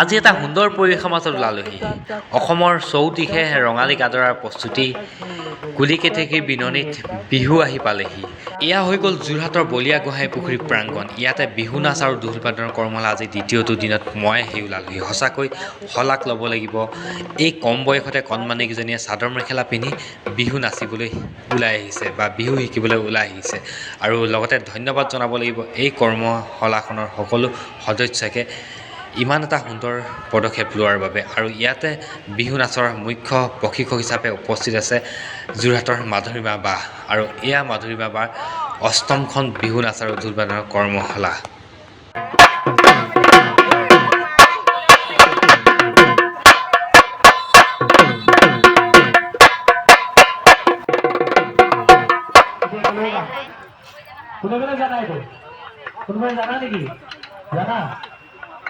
আজি এটা সুন্দৰ পৰিৱেশৰ মাজত ওলালোহি। অসমৰ চৌদিশে ৰঙালী গাদৰাৰ প্ৰস্তুতি কুলি কেতেকীৰ বিননিত বিহু আহি পালেহি। এয়া হৈ গ'ল যোৰহাটৰ বলীয়া গোহাঁই পুখুৰী প্ৰাংগণ। ইয়াতে বিহু নাচ আৰু ঢোল বাদনৰ কৰ্মশালা আজি দ্বিতীয়টো দিনত মই আহি ওলালোহি। সঁচাকৈ শলাগ ল'ব লাগিব। এই কম বয়সতে কণমানিকেইজনীয়ে চাদৰ মেখেলা পিন্ধি বিহু নাচিবলৈ ওলাই আহিছে বা বিহু শিকিবলৈ ওলাই আহিছে। আৰু লগতে ধন্যবাদ জনাব লাগিব এই কৰ্মশালাখনৰ সকলো সদস্যকে। ইমান এটা সুন্দৰ পদক্ষেপ লোৱাৰ বাবে আৰু ইয়াতে বিহু নাচৰ মুখ্য প্ৰশিক্ষক হিচাপে উপস্থিত আছে যোৰহাটৰ মাধুৰীমা বা আৰু এয়া মাধুৰীমা বাৰ অষ্টমখন বিহু নাচ আৰু বাদনৰ কৰ্মশালা কোনোবাই জানা নেকি জানা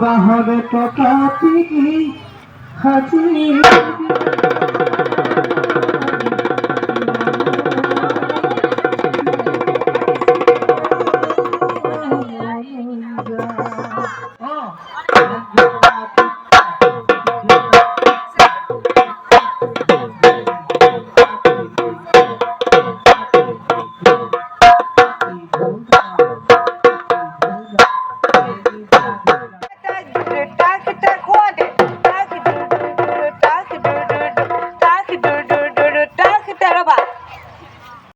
বাহরে